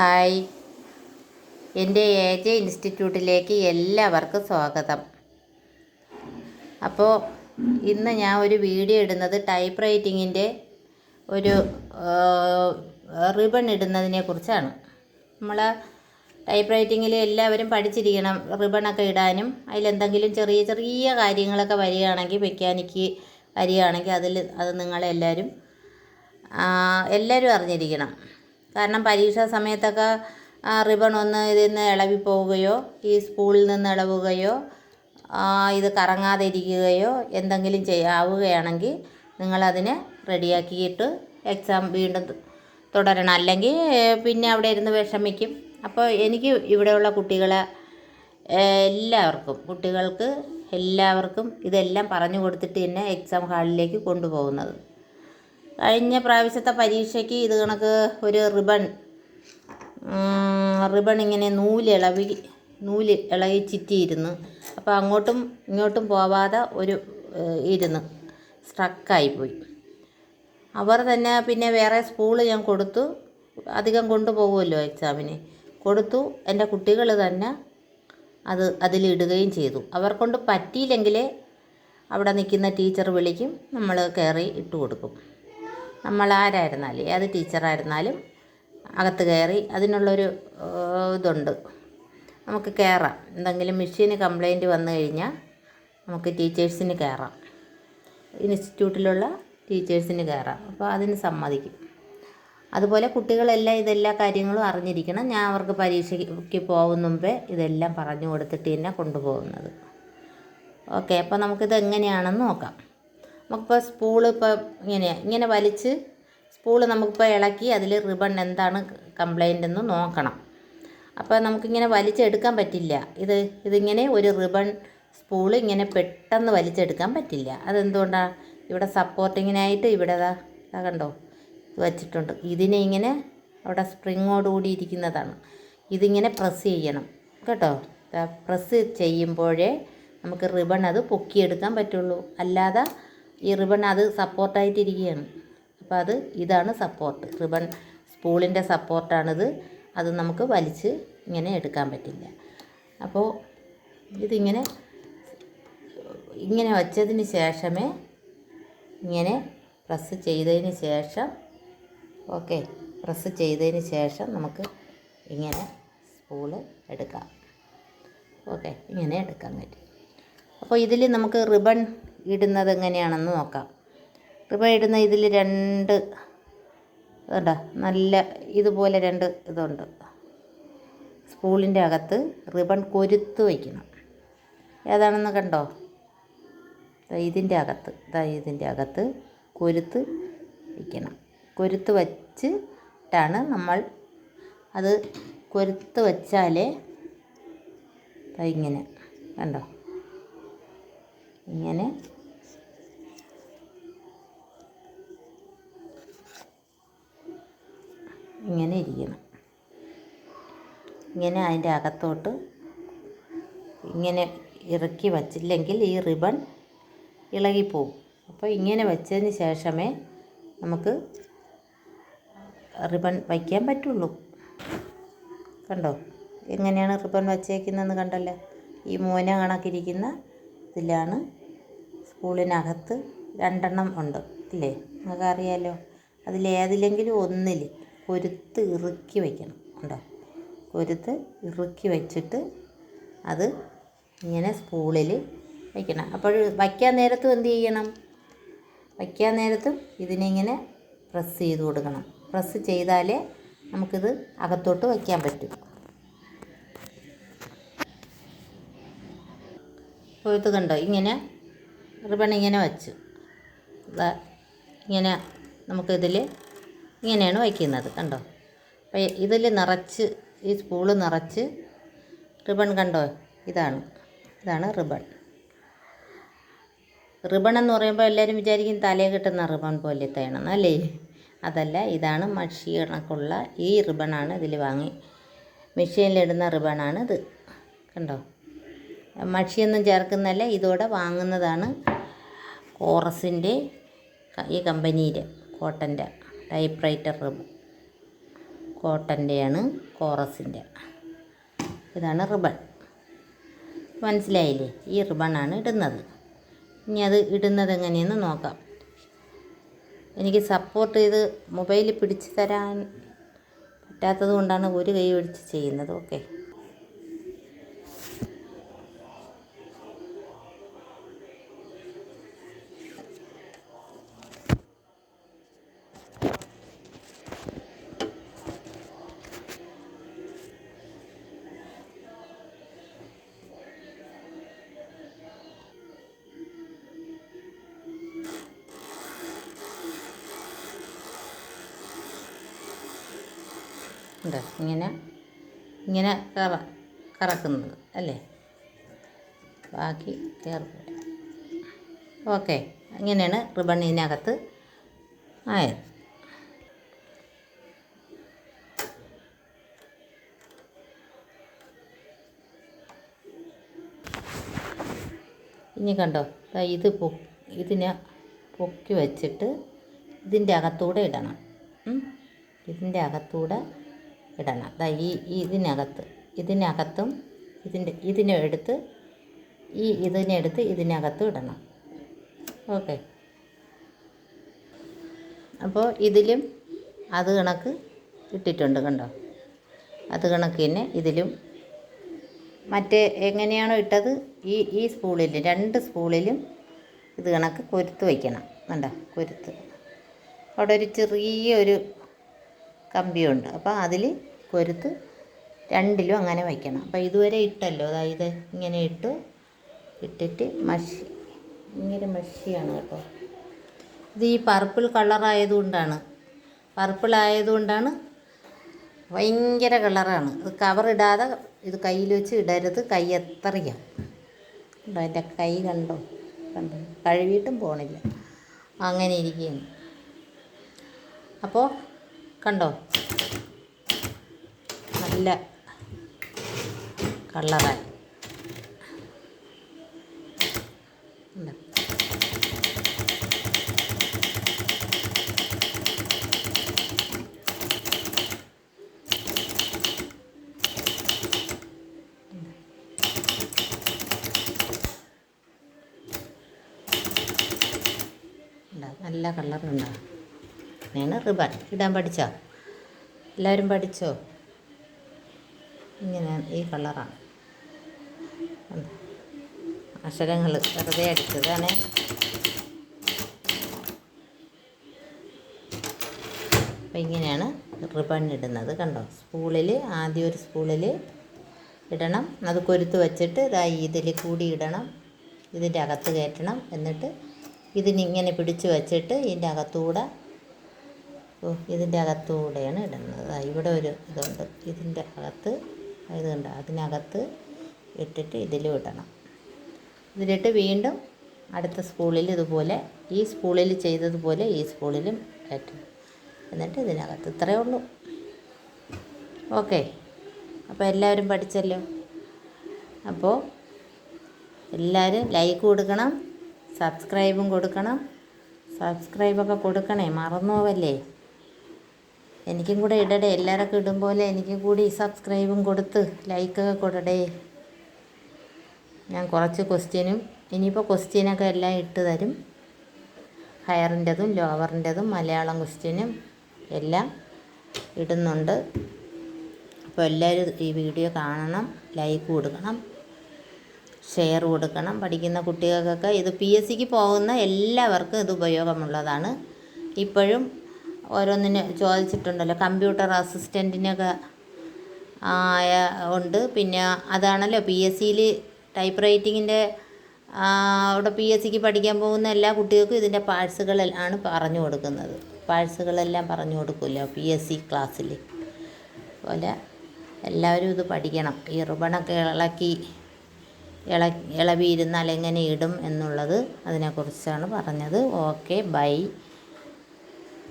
Hi. എന്റെ A J ഇൻസ്റ്റിറ്റ്യൂട്ടിലേക്ക് എല്ലാവർക്കും സ്വാഗതം. അപ്പോൾ ഇന്ന് ഞാൻ ഒരു വീഡിയോ ഇടുന്നത് ടൈപ്പ് റൈറ്റിങ്ങിന്റെ ഒരു റിബൺ ഇടുന്നതിനെ കുറിച്ചാണ്. നമ്മൾ ടൈപ്പ് റൈറ്റിങ്ങിൽ എല്ലാവരും പഠിച്ചിരിക്കണം റിബണൊക്കെ ഇടാനും. അതിലെന്തെങ്കിലും ചെറിയ ചെറിയ കാര്യങ്ങളൊക്കെ വരികയാണെങ്കിൽ മെക്കാനിക്ക് വരികയാണെങ്കിൽ അതിൽ അത് നിങ്ങളെല്ലാവരും എല്ലാവരും അറിഞ്ഞിരിക്കണം. കാരണം പരീക്ഷാ സമയത്തൊക്കെ റിബൺ ഒന്ന് ഇതിൽ നിന്ന് ഇളവി പോവുകയോ ഈ സ്പൂളിൽ നിന്ന് ഇളവുകയോ ഇത് കറങ്ങാതെ ഇരിക്കുകയോ എന്തെങ്കിലും ചെയ്യാവുകയാണെങ്കിൽ നിങ്ങളതിനെ റെഡിയാക്കിയിട്ട് എക്സാം വീണ്ടും തുടരണം. അല്ലെങ്കിൽ പിന്നെ അവിടെ ഇരുന്ന് വിഷമിക്കും. അപ്പോൾ എനിക്ക് ഇവിടെയുള്ള കുട്ടികളെ എല്ലാവർക്കും കുട്ടികൾക്ക് എല്ലാവർക്കും ഇതെല്ലാം പറഞ്ഞു കൊടുത്തിട്ട് തന്നെ എക്സാം ഹാളിലേക്ക് കൊണ്ടുപോകുന്നത്. കഴിഞ്ഞ പ്രാവശ്യത്തെ പരീക്ഷയ്ക്ക് ഇത് കണക്ക് ഒരു റിബൺ. റിബൺ ഇങ്ങനെ നൂൽ ഇളവി നൂൽ ഇളകി ചിറ്റിയിരുന്നു അപ്പോൾ അങ്ങോട്ടും ഇങ്ങോട്ടും പോവാതെ ഒരു ഇരുന്ന് സ്ട്രക്കായിപ്പോയി അവർ തന്നെ പിന്നെ വേറെ സ്കൂൾ ഞാൻ കൊടുത്തു. അധികം കൊണ്ടുപോകുമല്ലോ എക്സാമിന്. കൊടുത്തു. എന്റെ കുട്ടികൾ തന്നെ അത് അതിലിടുകയും ചെയ്തു. അവർക്കൊണ്ട് കൊണ്ട് പറ്റിയില്ലെങ്കിൽ അവിടെ നിൽക്കുന്ന ടീച്ചർ വിളിക്കും. നമ്മൾ കയറി ഇട്ട് കൊടുക്കും. നമ്മൾ ആരായിരുന്നാലും ഏത് ടീച്ചറായിരുന്നാലും അകത്ത് കയറി അതിനുള്ളൊരു ഇതുണ്ട്. നമുക്ക് കയറാം എന്തെങ്കിലും മെഷീന് കംപ്ലൈന്റ് വന്നു കഴിഞ്ഞാൽ നമുക്ക് ടീച്ചേഴ്സിന് കയറാം ഇൻസ്റ്റിറ്റ്യൂട്ടിലുള്ള ടീച്ചേഴ്സിന് കയറാം അപ്പോൾ അതിന് സമ്മതിക്കും. അതുപോലെ കുട്ടികളെല്ലാം ഇതെല്ലാ കാര്യങ്ങളും അറിഞ്ഞിരിക്കണം. ഞാൻ അവർക്ക് പരീക്ഷയ്ക്ക് പോകുന്ന മുമ്പേ ഇതെല്ലാം പറഞ്ഞു കൊടുത്തിട്ട് തന്നെ കൊണ്ടുപോകുന്നത്. ഓക്കെ അപ്പോൾ നമുക്കിത് എങ്ങനെയാണെന്ന് നോക്കാം. നമുക്കിപ്പോൾ സ്പൂൾ ഇപ്പോൾ ഇങ്ങനെ ഇങ്ങനെ വലിച്ച് സ്പൂൾ നമുക്കിപ്പോൾ ഇളക്കി അതിൽ റിബൺ എന്താണ് കംപ്ലൈന്റ് എന്ന് നോക്കണം. അപ്പോൾ നമുക്കിങ്ങനെ വലിച്ചെടുക്കാൻ പറ്റില്ല. ഇത് ഇതിങ്ങനെ ഒരു റിബൺ സ്പൂൾ ഇങ്ങനെ പെട്ടെന്ന് വലിച്ചെടുക്കാൻ പറ്റില്ല. അതെന്തുകൊണ്ടാണ് ഇവിടെ സപ്പോർട്ടിങ്ങിനായിട്ട് ഇവിടെ ദാ കണ്ടോ? വച്ചിട്ടുണ്ട്. ഇതിനെ ഇങ്ങനെ അവിടെ സ്പ്രിങ്ങോടുകൂടി ഇരിക്കുന്നതാണ്. ഇതിങ്ങനെ പ്രസ് ചെയ്യണം. കേട്ടോ? പ്രസ് ചെയ്യുമ്പോഴേ നമുക്ക് റിബൺ അത് പൊക്കിയെടുക്കാൻ പറ്റുള്ളൂ. അല്ലാതെ ഈ റിബൺ അത് സപ്പോർട്ടായിട്ടിരിക്കുകയാണ്. അപ്പോൾ അത് ഇതാണ് സപ്പോർട്ട്. റിബൺ സ്പൂളിന്റെ സപ്പോർട്ടാണിത്. അത് നമുക്ക് വലിച്ച് ഇങ്ങനെ എടുക്കാൻ പറ്റില്ല. അപ്പോൾ ഇതിങ്ങനെ ഇങ്ങനെ വച്ചതിന് ശേഷമേ ഇങ്ങനെ പ്രസ് ചെയ്തതിന് ശേഷം ഓക്കെ പ്രസ് ചെയ്തതിന് ശേഷം നമുക്ക് ഇങ്ങനെ സ്പൂൾ എടുക്കാം. ഓക്കെ ഇങ്ങനെ എടുക്കാൻ പറ്റും. അപ്പോൾ ഇതിൽ നമുക്ക് റിബൺ ഇടുന്നത് എങ്ങനെയാണെന്ന് നോക്കാം. റിബൺ ഇടുന്ന ഇതിൽ രണ്ട് ഇതുണ്ടോ. നല്ല ഇതുപോലെ രണ്ട് ഇതുണ്ട്. സ്പൂളിന്റെ അകത്ത് റിബൺ കൊരുത്ത് വയ്ക്കണം. ഏതാണെന്ന് കണ്ടോ? ഇതിന്റെ അകത്ത് ഇതാ ഇതിന്റെ അകത്ത് കൊരുത്ത് വയ്ക്കണം. കൊരുത്ത് വച്ചിട്ടാണ് നമ്മൾ അത് കൊരുത്ത് വച്ചാലേ ഇങ്ങനെ കണ്ടോ? ഇങ്ങനെ. ഇങ്ങനെ ഇരിക്കണം. ഇങ്ങനെ അതിന്റെ അകത്തോട്ട് ഇങ്ങനെ ഇറക്കി വച്ചില്ലെങ്കിൽ ഈ റിബൺ ഇളകിപ്പോവും. അപ്പോൾ ഇങ്ങനെ വെച്ചതിന് ശേഷമേ നമുക്ക് റിബൺ വയ്ക്കാൻ പറ്റുള്ളൂ. കണ്ടോ? എങ്ങനെയാണ് റിബൺ വച്ചേക്കുന്നതെന്ന് കണ്ടല്ലേ? ഈ മോന കണക്കിരിക്കുന്ന ഇതിലാണ് സ്കൂളിനകത്ത് രണ്ടെണ്ണം ഉണ്ട് ഇല്ലേ? നിങ്ങൾക്ക് അറിയാമല്ലോ അതിലേതിലെങ്കിലും ഒന്നിൽ കൊരുത്ത് ഇറുക്കി വയ്ക്കണം ഉണ്ടോ? കൊരുത്ത് ഇറുക്കി വെച്ചിട്ട് അത് ഇങ്ങനെ സ്പൂളിൽ വയ്ക്കണം അപ്പോൾ വയ്ക്കാൻ നേരത്തും എന്ത് ചെയ്യണം? വയ്ക്കാൻ നേരത്തും ഇതിനിങ്ങനെ പ്രസ് ചെയ്ത് കൊടുക്കണം. പ്രസ് ചെയ്താലേ നമുക്കിത് അകത്തോട്ട് വയ്ക്കാൻ പറ്റും. അപ്പോൾ ഇത് കണ്ടോ? ഇങ്ങനെ റിബൺ ഇങ്ങനെ വച്ചു. ഇങ്ങനെ നമുക്കിതിൽ ഇങ്ങനെയാണ് വയ്ക്കുന്നത് കണ്ടോ? അപ്പോൾ ഇതിൽ നിറച്ച് ഈ സ്പൂൾ നിറച്ച് റിബൺ കണ്ടോ? ഇതാണ് ഇതാണ് റിബൺ. റിബൺ എന്ന് പറയുമ്പോൾ എല്ലാവരും വിചാരിക്കും തലയിൽ കിട്ടുന്ന റിബൺ പോലത്തെയാണെന്ന് അല്ലേ? അതല്ല ഇതാണ് മഷി കണക്കുള്ള ഈ റിബണാണ് ഇതിൽ വാങ്ങി മെഷീനിലിടുന്ന റിബണാണ് ഇത് കണ്ടോ? മഷിയൊന്നും ചേർക്കുന്നല്ല ഇതോടെ വാങ്ങുന്നതാണ് കോറസിന്റെ ഈ കമ്പനിയിലെ കോട്ടന്റെ ടൈപ്പ് റൈറ്റർ റിബൺ കോട്ടന്റെയാണ് കോറസിന്റെ. ഇതാണ് റിബൺ. മനസ്സിലായില്ലേ? ഈ റിബണാണ് ഇടുന്നത്. ഇനി അത് ഇടുന്നത് എങ്ങനെയെന്ന് നോക്കാം. എനിക്ക് സപ്പോർട്ട് ചെയ്ത് മൊബൈൽ പിടിച്ച് തരാൻ പറ്റാത്തത് കൊണ്ടാണ് ഒരു കൈ പിടിച്ച് ചെയ്യുന്നത്. ഓക്കെ ഉണ്ട്. ഇങ്ങനെ ഇങ്ങനെ കറ കറക്കുന്നത് അല്ലേ? ബാക്കി ചേർക്കുക ഓക്കെ. ഇങ്ങനെയാണ് റിബൺ ഇതിനകത്ത് ആയത്. ഇനി കണ്ടോ ഇത് പൊ ഇതിനെ പൊക്കി വച്ചിട്ട് ഇതിന്റെ അകത്തൂടെ ഇടണം. ഇതിന്റെ അകത്തൂടെ ഇടണം. ദാ ഈ ഇതിനകത്ത് ഇതിനകത്തും ഇതിന്റെ ഇതിനെ എടുത്ത് ഈ ഇതിനെ എടുത്ത് ഇതിനകത്തും ഇടണം. ഓക്കെ. അപ്പോൾ ഇതിലും അത് കണക്ക് ഇട്ടിട്ടുണ്ട് കണ്ടോ? അത് കണക്ക് തന്നെ ഇതിലും. മറ്റേ എങ്ങനെയാണോ ഇട്ടത്? ഈ ഈ സ്പൂളിൽ രണ്ട് സ്പൂളിലും ഇത് കണക്ക് കൊരുത്ത് വയ്ക്കണം കണ്ടോ? കൊരുത്ത്. അവിടെ ഒരു ചെറിയൊരു കമ്പിയുണ്ട്. അപ്പോൾ അതിൽ കൊരുത്ത് രണ്ടിലും അങ്ങനെ വയ്ക്കണം. അപ്പോൾ ഇതുവരെ ഇട്ടല്ലോ. അതായത് ഇങ്ങനെ ഇട്ടു ഇട്ടിട്ട് മഷി ഇങ്ങനെ മഷിയാണ് കേട്ടോ. ഇത് ഈ പർപ്പിൾ കളറായതുകൊണ്ടാണ് പർപ്പിൾ ആയതുകൊണ്ടാണ് ഭയങ്കര കളറാണ്. ഇത് കവറിടാതെ ഇത് കയ്യിൽ വെച്ച് ഇടരുത്. കൈ എത്രയാണ് കണ്ടോ? എന്റെ കൈ കണ്ടോ? കണ്ടോ? കഴുകിയിട്ടും പോണില്ല. അങ്ങനെ ഇരിക്കുകയാണ്. അപ്പോൾ കണ്ടോ? നല്ല കളറായി? നല്ല കളറുണ്ടാകും അങ്ങനെയാണ് റിബൺ ഇടാൻ പഠിച്ചോ? എല്ലാവരും പഠിച്ചോ? ഇങ്ങനെ ഈ കളറാണ്? അക്ഷരങ്ങൾ വെറുതെ അടിച്ചതാണ് അപ്പം ഇങ്ങനെയാണ് റിബൺ ഇടുന്നത്. കണ്ടോ? സ്പൂളിൽ ആദ്യം ഒരു സ്പൂളിൽ ഇടണം. അത് കൊരുത്ത് വച്ചിട്ട് ഇതാ ഇതിൽ കൂടി ഇടണം. ഇതിന്റെ അകത്ത് കയറ്റണം. എന്നിട്ട് ഇതിനിങ്ങനെ പിടിച്ച് വച്ചിട്ട് ഇതിന്റെ അകത്തൂടെ ഓ ഇതിന്റെ അകത്തൂടെയാണ് ഇടുന്നത്. ഇവിടെ ഒരു ഇതുണ്ട്. ഇതിന്റെ അകത്ത് ഇത് കണ്ട? അതിനകത്ത് ഇട്ടിട്ട് ഇതിലും ഇടണം ഇതിലിട്ട് വീണ്ടും അടുത്ത സ്പൂളിൽ ഇതുപോലെ ഈ സ്പൂളിൽ ചെയ്തതുപോലെ ഈ സ്പൂളിലും കയറ്റണം എന്നിട്ട് ഇതിനകത്ത് ഇത്രയേ ഉള്ളൂ. ഓക്കെ. അപ്പോൾ എല്ലാവരും പഠിച്ചല്ലോ? അപ്പോൾ എല്ലാവരും ലൈക്ക് കൊടുക്കണം സബ്സ്ക്രൈബും കൊടുക്കണം. സബ്സ്ക്രൈബൊക്കെ കൊടുക്കണേ മറന്നു പോവല്ലേ എനിക്കും കൂടെ ഇടടേ എല്ലാവരൊക്കെ ഇടും പോലെ എനിക്കും കൂടി സബ്സ്ക്രൈബും കൊടുത്ത് ലൈക്കൊക്കെ കൊടുടേ. ഞാൻ കുറച്ച് ക്വസ്റ്റ്യനും ഇനിയിപ്പോൾ ക്വസ്റ്റ്യനൊക്കെ എല്ലാം ഇട്ട് തരും. ഹയറിന്റെതും ലോവറിന്റെതും മലയാളം ക്വസ്റ്റ്യനും എല്ലാം ഇടുന്നുണ്ട്. അപ്പോൾ എല്ലാവരും ഈ വീഡിയോ കാണണം ലൈക്ക് കൊടുക്കണം ഷെയർ കൊടുക്കണം. പഠിക്കുന്ന കുട്ടികൾക്കൊക്കെ ഇത് പി എസ് സിക്ക് പോകുന്ന എല്ലാവർക്കും ഇത് ഉപയോഗമുള്ളതാണ്. ഇപ്പോഴും ഓരോന്നിന് ചോദിച്ചിട്ടുണ്ടല്ലോ. കമ്പ്യൂട്ടർ അസിസ്റ്റന്റിനൊക്കെ ആയ ഉണ്ട്. പിന്നെ അതാണല്ലോ പി എസ് സിയിൽ ടൈപ്പ് റൈറ്റിങ്ങിന്റെ അവിടെ പി എസ് സിക്ക് പഠിക്കാൻ പോകുന്ന എല്ലാ കുട്ടികൾക്കും ഇതിന്റെ പാഴ്സുകളാണ് പറഞ്ഞു കൊടുക്കുന്നത്. പാഴ്സുകളെല്ലാം പറഞ്ഞു കൊടുക്കുമല്ലോ പി എസ് സി ക്ലാസ്സിൽ പോലെ എല്ലാവരും ഇത് പഠിക്കണം. ഈ റിബണൊക്കെ ഇളക്കി ഇള ഇളവിയിരുന്നാൽ എങ്ങനെ ഇടും എന്നുള്ളത് അതിനെക്കുറിച്ചാണ് പറഞ്ഞത്. Okay bye